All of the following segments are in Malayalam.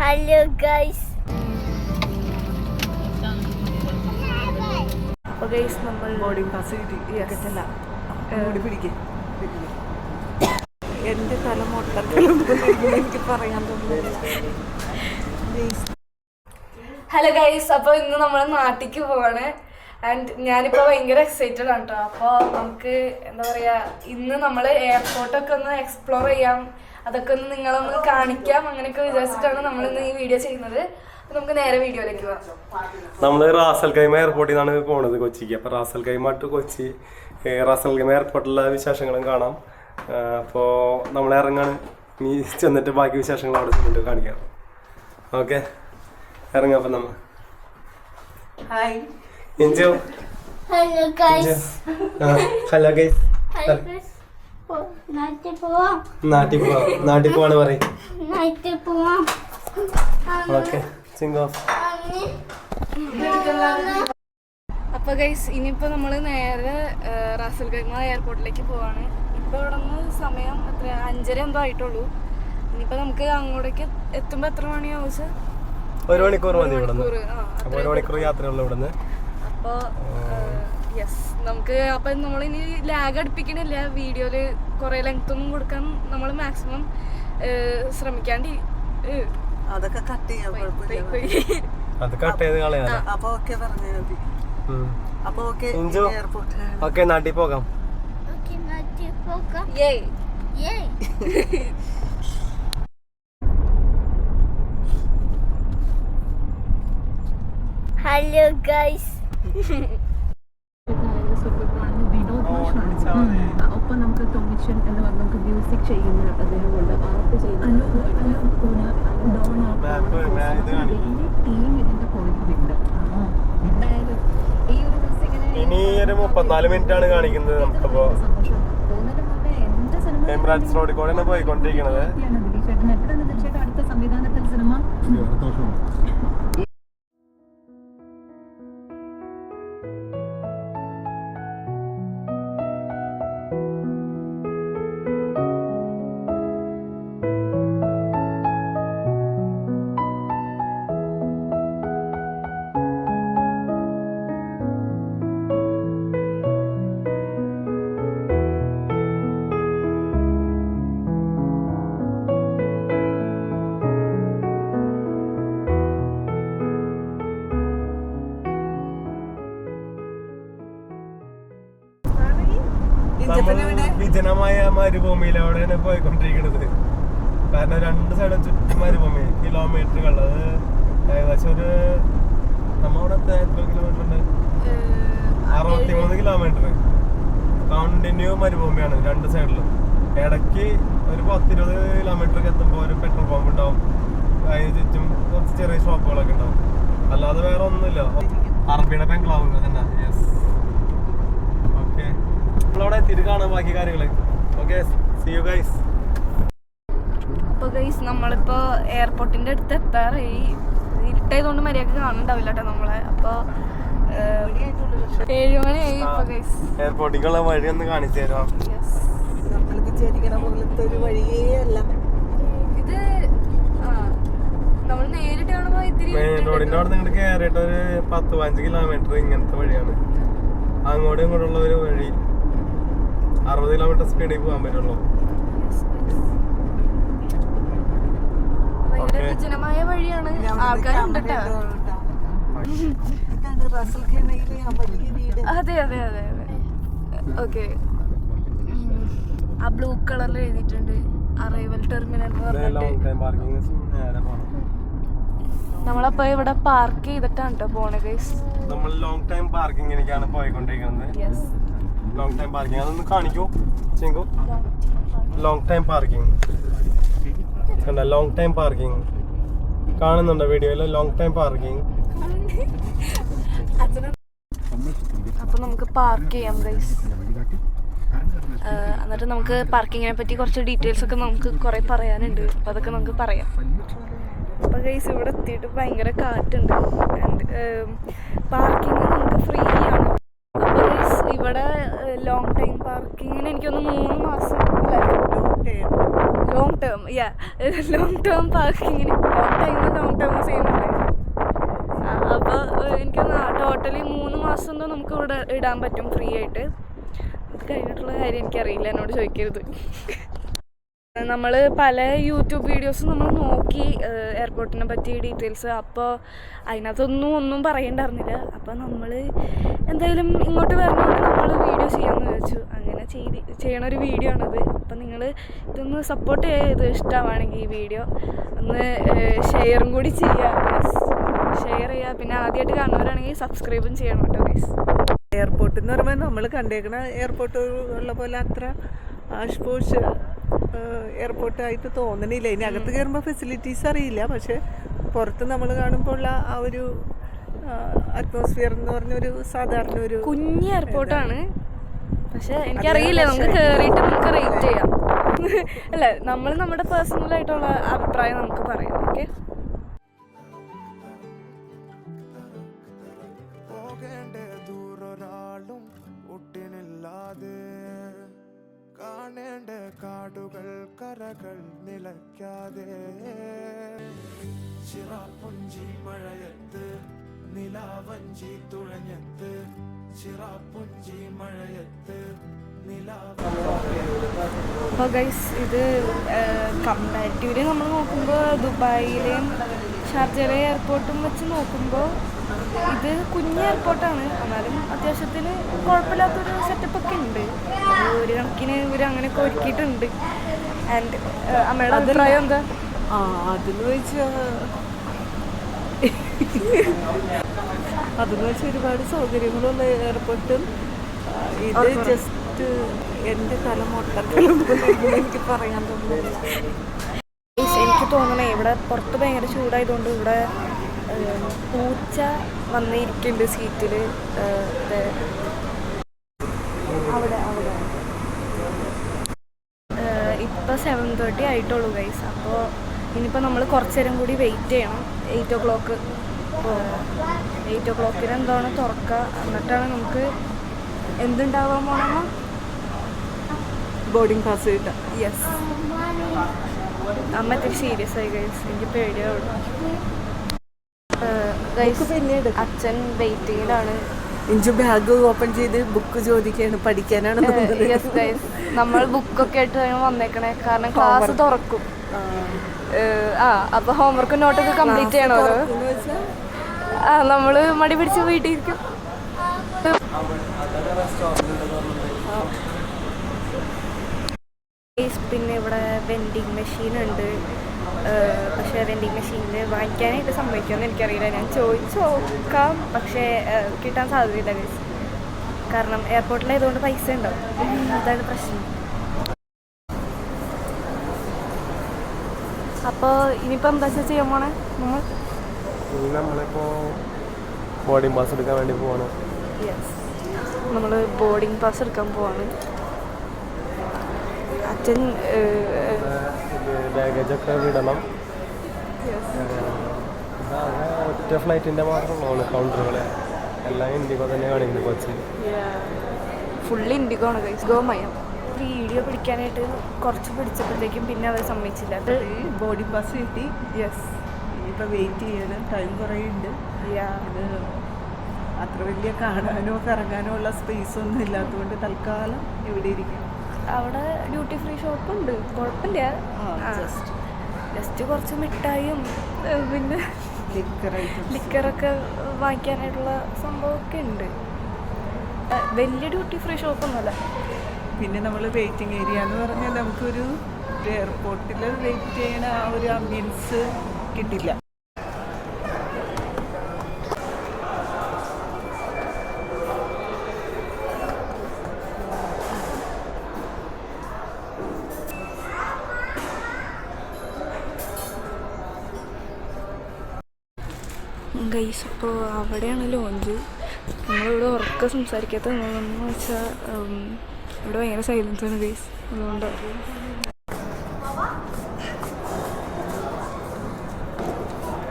ഹലോ ഗൈസ് ഗൈസ് നമ്മൾ ബോർഡിംഗ് പാസ് കിട്ടി കിട്ടില്ല എന്റെ തല മൊട്ടത്തിലും എനിക്ക് പറയാൻ തോന്നുന്നില്ല. ഹലോ ഗൈസ് അപ്പോൾ ഇന്ന് നമ്മൾ നാട്ടിക്ക് പോവാണ്. ആൻഡ് ഞാനിപ്പോൾ ഭയങ്കര എക്സൈറ്റഡ് ആണ് കേട്ടോ അപ്പോൾ നമുക്ക് എന്താ പറയുക ഇന്ന് നമ്മൾ എയർപോർട്ടൊക്കെ ഒന്ന് എക്സ്പ്ലോർ ചെയ്യാം. അതൊക്കെ ഒന്ന് നിങ്ങളൊന്ന് കാണിക്കാം. അങ്ങനെയൊക്കെ വിചാരിച്ചിട്ടാണ് നമ്മൾ ഇന്ന് ഈ വീഡിയോ ചെയ്യുന്നത്. അപ്പോൾ നമുക്ക് നേരെ വീഡിയോയിലേക്ക് പോവാം നമ്മൾ റാസൽ കൈമ എയർപോർട്ടിൽ നിന്നാണ് പോണത് കൊച്ചിക്ക്. അപ്പൊ Ras al Khaimah to Kochi Ras al Khaimah എയർപോർട്ടിലെ വിശേഷങ്ങളും കാണാം. അപ്പോൾ അപ്പോ നമ്മൾ ഇറങ്ങാണ് നീ ചെന്നിട്ട് ബാക്കി വിശേഷങ്ങൾ അവിടെ ചെന്നിട്ട് കാണിക്കാം. ഓക്കെ? ഇറങ്ങാം അപ്പൊ നമ്മൾ ഹായ് ഇഞ്ചോ ഹലോ ഗൈസ് ഹലോ ഗൈസ് നാട്ടിൽ പോവാം. നാട്ടിൽ പോവാം. നാട്ടിൽ പോവാണ് പറയും. നാട്ടിൽ പോവാം. ഓക്കെ സിംഗ് ഓഫ് അപ്പൊ ഗൈസ് ഇനിയിപ്പോ നമ്മൾ നേരെ റാസൽ ഗൈമ എയർപോർട്ടിലേക്ക് പോവാണ്. ഇപ്പൊ ഇവിടെ നിന്ന് സമയം എത്ര അഞ്ചര എന്തോ ആയിട്ടുള്ളൂ. ഇനിയിപ്പോ നമുക്ക് അങ്ങോട്ടേക്ക് എത്തുമ്പോ എത്ര മണിയാവും സർ ഒരു മണിക്കൂർ മതി ഇവിടെ ഒരു മണിക്കൂർ. യാത്രയുള്ളൂ ഇവിടെ നിന്ന് അപ്പൊ യെസ് നമുക്ക് അപ്പൊ നമ്മൾ ഇനി ലാഗ് അടുപ്പിക്കണില്ല. വീഡിയോയിൽ കൊറേ ലെങ്ത് ഒന്നും കൊടുക്കാൻ നമ്മൾ മാക്സിമം ശ്രമിക്കാണ്ട് അതൊക്കെ കട്ട് ചെയ്യാം. അത് കട്ട് ചെയ്ത് കളയാലോ അപ്പൊ ഓക്കെ പറഞ്ഞാൽ മതി. അപ്പൊ ഓക്കെ ഇഞ്ചു. എയർപോർട്ടിലാണ് ഓക്കെ നാട്ടിൽ പോകാം. ഹലോ ഗൈസ് ഒപ്പം നമുക്ക് ടോമിഷൻ എന്ന് പറഞ്ഞ നമുക്ക് മ്യൂസിക് ചെയ്യുന്ന അദ്ദേഹമുണ്ട് ആർട്ട് ചെയ്യുന്ന ടീം ഇതിന്റെ പുറകിലുണ്ട് എന്തായാലും ഈ ഒരു മ്യൂസിക്കിനെ ഇനി ഒരു മുപ്പത്തിനാല് മിനിറ്റ് ആണ് കാണിക്കുന്നത് നമുക്കപ്പോ എംബ്രാറ്റ്സ് റോഡിൽ കൂടെയാണ് പോയിക്കൊണ്ടിരിക്കുന്നത് വിജനമായ മരുഭൂമിയിലൂടെയാണ് പോയിക്കൊണ്ടിരിക്കുന്നത് കാരണം രണ്ട് സൈഡും ചുറ്റും മരുഭൂമി കിലോമീറ്ററുകൾ അത് ഏകദേശം ഒരു നമ്മളവിടെ എത്ര കിലോമീറ്റർ ഉണ്ട്? അറുപത്തിമൂന്ന് കിലോമീറ്റർ കണ്ടിന്യൂ മരുഭൂമിയാണ് രണ്ട് സൈഡിലും. ഇടയ്ക്ക് ഒരു പത്തിരുപത് കിലോമീറ്റർ എത്തുമ്പോൾ ഒരു പെട്രോൾ പമ്പ് ഉണ്ടാവും. അതിന് ചുറ്റും കുറച്ച് ചെറിയ ഷോപ്പുകളൊക്കെ ഉണ്ടാവും. അല്ലാതെ വേറെ ഒന്നുമില്ല അറബിയുടെ ബംഗ്ലാവ് തന്നെ. യെസ് നമ്മളവിടെ തിരികാണ് കാണാം ബാക്കി കാര്യങ്ങൾ. ഓക്കെ സി യു ഗൈസ് അപ്പൊ ഗൈസ് നമ്മളിപ്പോ എയർപോർട്ടിന്റെ അടുത്ത് എത്താറായി. ഇരുട്ടായതുകൊണ്ട് മര്യാദയ്ക്ക് കാണുന്നുണ്ടാവില്ല കേട്ടോ നമ്മളെ. അപ്പൊ ഏഴുമണിയായി ഇപ്പൊ ഗൈസ് എയർപോർട്ടിലേക്കുള്ള വഴി ഒന്ന് കാണിച്ചു തരാം നമ്മൾ വിചാരിക്കണ പോലത്തെ ഒരു വഴിയേ അല്ല ഇത് ആ നമ്മൾ നേരിട്ട് കാണുമ്പോ ഇത്തിരി റോഡിന്റെ അവിടെ നിന്ന് കയറിയിട്ട് ഒരു പത്ത് പതിനഞ്ച് കിലോമീറ്റർ ഇങ്ങനത്തെ വഴിയാണ്. അങ്ങോട്ടും ഇങ്ങോട്ടുള്ള ഒരു വഴി. അറുപത് കിലോമീറ്റർ സ്പീഡിൽ പോകാൻ പറ്റുള്ളൂ. വിജനമായ വഴിയാണ്. ആൾക്കാരുണ്ട് അതെ അതെ അതെ അതെ. ഓക്കെ ആ ബ്ലൂ കളറിൽ എഴുതിയിട്ടുണ്ട്. അറൈവൽ ടെർമിനൽ നമ്മളപ്പോ ഇവിടെ പാർക്ക് ചെയ്തിട്ടാണ് കേട്ടോ പോണേ ഗൈസ് നമ്മൾ ലോങ് ടൈം പാർക്കിങ്ങിലേക്കാണ് പോയിക്കൊണ്ടിരിക്കുന്നത്. യെസ് ലോങ് ടൈം പാർക്കിംഗ് അതൊന്ന് കാണിക്കൂ ചിങ്കു. ലോങ് ടൈം പാർക്കിംഗ് കണ്ട ലോങ് ടൈം പാർക്കിംഗ് കാണുന്നുണ്ടോ വീഡിയോയിൽ ലോങ് ടൈം പാർക്കിംഗ് അപ്പൊ നമുക്ക് പാർക്ക് ചെയ്യാം ഗൈസ് എന്നിട്ട് നമുക്ക് പാർക്കിങ്ങിനെ പറ്റി കുറച്ച് ഡീറ്റെയിൽസ് ഒക്കെ നമുക്ക് കുറെ പറയാനുണ്ട്. അപ്പൊ അതൊക്കെ നമുക്ക് പറയാം. അപ്പൊ ഗൈസ് ഇവിടെ എത്തിയിട്ട് ഭയങ്കര കാറ്റുണ്ട്. പാർക്കിംഗ് നമുക്ക് ഫ്രീ ആണ്? ഇവിടെ ലോങ് ടൈം പാർക്കിങ്ങിന് എനിക്കൊന്ന് മൂന്ന് മാസം term long term ya long term പാർക്കിങ്ങിന് long time long ടേമും സെയിം അല്ലേ? അപ്പോൾ എനിക്കൊന്ന് ടോട്ടലി മൂന്ന് മാസം എന്തോ നമുക്ക് ഇവിടെ ഇടാൻ പറ്റും ഫ്രീ ആയിട്ട്. അത് കഴിഞ്ഞിട്ടുള്ള കാര്യം എനിക്കറിയില്ല എന്നോട് ചോദിക്കരുത്. നമ്മൾ പല യൂട്യൂബ് വീഡിയോസ് നമ്മൾ നോക്കി എയർപോർട്ടിനെ പറ്റി ഡീറ്റെയിൽസ്. അപ്പോൾ അതിനകത്തൊന്നും ഒന്നും പറയണ്ടായിരുന്നില്ല. അപ്പോൾ നമ്മൾ എന്തായാലും ഇങ്ങോട്ട് വരണോണ്ട് നമ്മൾ വീഡിയോ ചെയ്യാമെന്ന് വിചാരിച്ചു. അങ്ങനെ ചെയ്ത് ചെയ്യണ ഒരു വീഡിയോ ആണിത്. അപ്പോൾ നിങ്ങൾ ഇതൊന്ന് സപ്പോർട്ട് ചെയ്ത് ഇഷ്ടമാണെങ്കിൽ ഈ വീഡിയോ ഒന്ന് ഷെയറും കൂടി ചെയ്യുക ഷെയർ ചെയ്യുക പിന്നെ ആദ്യമായിട്ട് കാണുന്നവരാണെങ്കിൽ സബ്സ്ക്രൈബും ചെയ്യണം കേട്ടോ ഗൈസ് എയർപോർട്ട് എന്ന് പറയുമ്പോൾ നമ്മൾ കണ്ടേക്കണ എയർപോർട്ട് ഉള്ള പോലെ അത്ര ആഷ്പോഷ് എയർപോർട്ടായിട്ട് തോന്നണില്ല. ഇനി അകത്ത് കയറുമ്പോൾ ഫെസിലിറ്റീസ് അറിയില്ല. പക്ഷെ പുറത്ത് നമ്മൾ കാണുമ്പോൾ ഉള്ള ആ ഒരു അറ്റ്മോസ്ഫിയർ എന്ന് പറഞ്ഞൊരു സാധാരണ ഒരു കുഞ്ഞ് എയർപോർട്ടാണ് പക്ഷെ എനിക്കറിയില്ല. നമുക്ക് കയറിയിട്ട് നമുക്ക് റേറ്റ് ചെയ്യാം. അല്ല നമ്മൾ നമ്മുടെ പേഴ്സണലായിട്ടുള്ള അഭിപ്രായം നമുക്ക് പറയാം. കാണേണ്ട കാടുകൾ കരകൾ നിലയ്ക്കാതെ. ചിറാപ്പുഞ്ചി മഴയത്ത് നിലാവഞ്ചി തുഴഞ്ഞത്ത്. ചിറാപ്പുഞ്ചി മഴയത്ത് അപ്പോൾ ഗൈസ് ഇത് കമ്പാരിറ്റീവ്ലി നമ്മൾ നോക്കുമ്പോൾ ദുബായിലെയും ഷാർജയിലെ എയർപോർട്ടും വെച്ച് നോക്കുമ്പോൾ ഇത് കുഞ്ഞ് എയർപോർട്ടാണ് എന്നാലും അത്യാവശ്യത്തിന് കുഴപ്പമില്ലാത്തൊരു സെറ്റപ്പ് ഒക്കെ ഉണ്ട്. ഒരു കണക്കിന് ഇവർ അങ്ങനെയൊക്കെ ഒരുക്കിയിട്ടുണ്ട്. ആൻഡ് അമ്മയുടെ അഭിപ്രായം എന്താ? ആ അതെന്ന് വെച്ചാൽ അതെന്ന് വെച്ചാൽ ഒരുപാട് സൗകര്യങ്ങളുള്ള എയർപോർട്ടും ഇത് ജസ്റ്റ് എന്റെ തല മൊട്ടത്തലം എനിക്ക് പറയാൻ തോന്നുന്നില്ല. എനിക്ക് തോന്നണേ ഇവിടെ പുറത്ത് ഭയങ്കര ചൂടായതുകൊണ്ട് ഇവിടെ പൂച്ച വന്നിരിക്കുന്നുണ്ട് സീറ്റിൽ അവിടെ അവിടെ. ഇപ്പോൾ സെവൻ തേർട്ടി ആയിട്ടുള്ളൂ ഗൈസ് അപ്പോൾ ഇനിയിപ്പോൾ നമ്മൾ കുറച്ച് നേരം കൂടി വെയിറ്റ് ചെയ്യണം. എയ്റ്റ് ഓ ക്ലോക്ക് എയ്റ്റ് ഓ ക്ലോക്കിന് എന്താണ് തുറക്കുക എന്നിട്ടാണ് നമുക്ക് എന്തുണ്ടാവാൻ പോണെന്നോ? ബോർഡിംഗ് പാസ് കിട്ടുക. യെസ് അമ്മ ഇത്തിരി സീരിയസ് ആയി ഗൈസ് എനിക്ക് പേടിയാവുള്ളൂ അച്ഛൻ വെയിറ്റിംഗിലാണ് ഇഞ്ചു ബാഗ് ഓപ്പൺ ചെയ്ത് ബുക്ക് ചോദിക്കാണ് പഠിക്കാനാണ് നമ്മൾ ബുക്കൊക്കെ ആയിട്ട് വന്നേക്കണേ. കാരണം ക്ലാസ് തുറക്കും. ആ. അപ്പൊ ഹോംവർക്ക് നോട്ടൊക്കെ കംപ്ലീറ്റ് ചെയ്യണോ ആ നമ്മൾ മടി പിടിച്ച് വീട്ടിൽ ഇരിക്കും. പിന്നെ ഇവിടെ വെൻഡിങ് മെഷീൻ ഉണ്ട്. പക്ഷേ വെൻഡിങ് മെഷീനിൽ വാങ്ങിക്കാനായിട്ട് സംഭവിക്കുമെന്ന് എനിക്കറിയില്ല. ഞാൻ ചോദിച്ചു നോക്കാം. പക്ഷേ കിട്ടാൻ സാധ്യതയില്ല ഗൈസ് കാരണം എയർപോർട്ടിലായതുകൊണ്ട് പൈസ ഉണ്ടാവും അതാണ് പ്രശ്നം. അപ്പോൾ ഇനിയിപ്പോൾ എന്താ ചെയ്യാൻ പോണേ? നമ്മൾ നമ്മളിപ്പോൾ നമ്മളിപ്പോ ബോർഡിംഗ് പാസ് എടുക്കാൻ വേണ്ടി പോവാണ്. യെസ് നമ്മൾ ബോർഡിംഗ് പാസ് എടുക്കാൻ പോവാണ്. അച്ഛൻ ബാഗേജ് ഒക്കെ വിടണം. ഒറ്റ ഫ്ലൈറ്റിന്റെ മാത്രമുള്ളൂ കൗണ്ടറുകളെ എല്ലാം ഇൻഡിഗോ തന്നെ കാണിക്കുന്നത് കൊച്ചി. ഫുള്ള് ഇൻഡിഗോ ആണ് ഗൈസ് ഗോ മയം വീഡിയോ പിടിക്കാനായിട്ട് കുറച്ച് പിടിച്ചപ്പോഴത്തേക്കും പിന്നെ അവർ സമ്മതിച്ചില്ല. ബോഡി പാസ് കിട്ടി. യെസ് ഇനിയിപ്പോൾ വെയിറ്റ് ചെയ്യണം. ടൈം കുറേ ഉണ്ട്. ഇത് അത്ര വലിയ കാണാനോ കറങ്ങാനോ ഉള്ള സ്പേസ് ഒന്നും ഇല്ലാത്തതുകൊണ്ട് തൽക്കാലം ഇവിടെ ഇരിക്കും. അവിടെ ഡ്യൂട്ടി ഫ്രീ ഷോപ്പ് ഉണ്ട്. കുഴപ്പമില്ല. ജസ്റ്റ് കുറച്ച് മിഠായും പിന്നെ ലിക്കറൊക്കെ വാങ്ങിക്കാനായിട്ടുള്ള സംഭവമൊക്കെ ഉണ്ട്. വലിയ ഡ്യൂട്ടി ഫ്രീ ഷോപ്പൊന്നുമല്ല പിന്നെ നമ്മൾ വെയിറ്റിംഗ് ഏരിയ എന്ന് പറഞ്ഞാൽ നമുക്കൊരു എയർപോർട്ടിൽ വെയിറ്റ് ചെയ്യണ ആ ഒരു ആംബിയൻസ് കിട്ടില്ല. ഗൈസ് അപ്പോൾ അവിടെയാണ് ലോഞ്ച്. നമ്മളിവിടെ ഉറക്കെ സംസാരിക്കാത്ത എന്ന് വെച്ചാൽ ഇവിടെ ഭയങ്കര സൈലൻസ് ആണ് ഗൈസ്. അതുകൊണ്ട്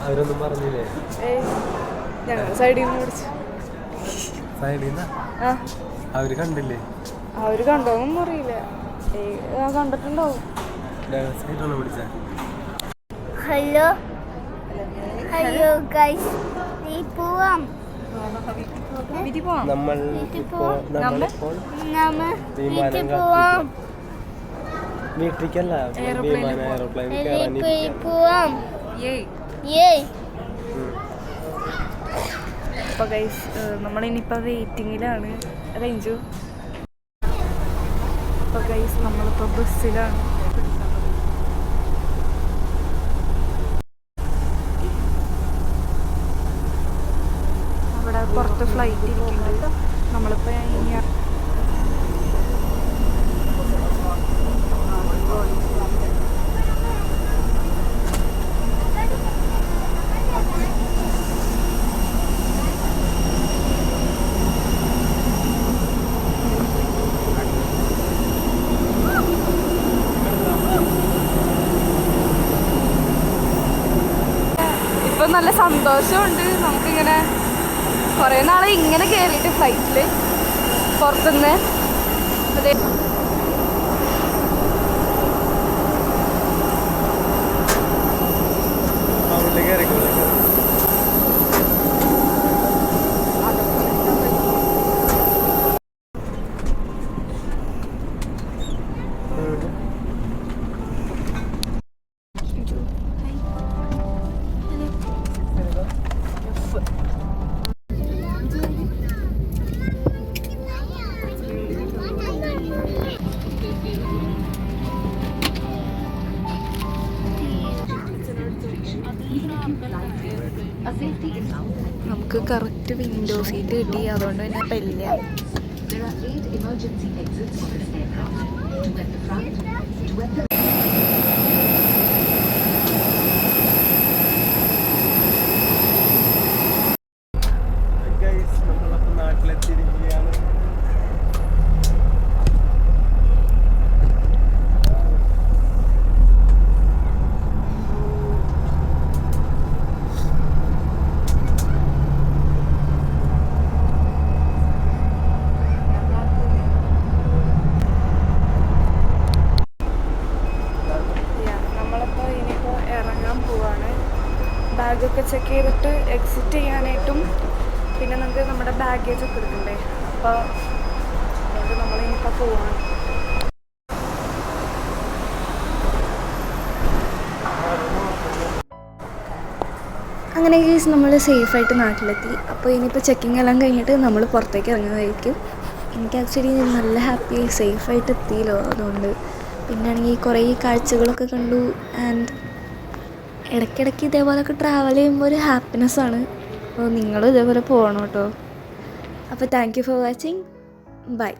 അവരൊന്നും പറഞ്ഞില്ലേ? ഞങ്ങൾ സൈഡിൽ നിന്ന് പിടിച്ചു സൈഡിൽ നിന്ന് ആ. അവർ കണ്ടില്ലേ? അവർ കണ്ടോന്നും അറിയില്ല. കണ്ടിട്ടുണ്ടാവും. ഹലോ ഹലോ ഗൈസ് നീ പോവാം. നമ്മൾ വീട്ടിൽ പോവാം. വീട്ടിലേക്കല്ല വിമാനം എയർപ്ലെയിൻ പോവാം. അപ്പോൾ ഗൈസ് നമ്മളിനിപ്പോൾ വെയിറ്റിങ്ങിലാണ് റേഞ്ചു അപ്പൊ ഗൈസ് നമ്മളിപ്പോ ബസ്സിലാണ് അവിടെ പുറത്ത് ഫ്ലൈറ്റ് ഇരിക്കുന്നുണ്ട് നമ്മളിപ്പോൾ ഇപ്പം നല്ല സന്തോഷമുണ്ട്. കുറേ നാളെ ഇങ്ങനെ കയറിയിട്ട് ഫ്ലൈറ്റിൽ പുറത്തുനിന്ന് അതെ. കറക്റ്റ് വിൻഡോ സീറ്റ് കിട്ടി. അതുകൊണ്ട് തന്നെ പെല്ല ഗൈസ് നമ്മളപ്പോൾ നാട്ടിലെത്തിയിരിക്കുകയാണ് നമ്മളിപ്പോൾ ഇനിയിപ്പോൾ ഇറങ്ങാൻ പോവാണ് ബാഗൊക്കെ ചെക്ക് ചെയ്തിട്ട് എക്സിറ്റ് ചെയ്യാനായിട്ടും പിന്നെ നമുക്ക് നമ്മുടെ ബാഗേജ് ഒക്കെ എടുക്കണ്ടേ? അപ്പോൾ അതുകൊണ്ട് നമ്മളിനിപ്പോൾ പോവാണ്. അങ്ങനെ കേസ് നമ്മൾ സേഫായിട്ട് നാട്ടിലെത്തി. അപ്പോൾ ഇനിയിപ്പോൾ ചെക്കിംഗ് എല്ലാം കഴിഞ്ഞിട്ട് നമ്മൾ പുറത്തേക്ക് ഇറങ്ങുന്നതായിരിക്കും. എനിക്ക് ആക്ച്വലി നല്ല ഹാപ്പി സേഫായിട്ട് എത്തിയല്ലോ അതുകൊണ്ട്. പിന്നാണെങ്കിൽ കുറേ കാഴ്ചകളൊക്കെ കണ്ടു ആൻഡ് ഇടയ്ക്കിടയ്ക്ക് ഇതേപോലെയൊക്കെ ട്രാവൽ ചെയ്യുമ്പോൾ ഒരു ഹാപ്പിനെസ് ആണ്. അപ്പോൾ നിങ്ങളും ഇതേപോലെ പോകണം കേട്ടോ അപ്പോൾ thank you for watching bye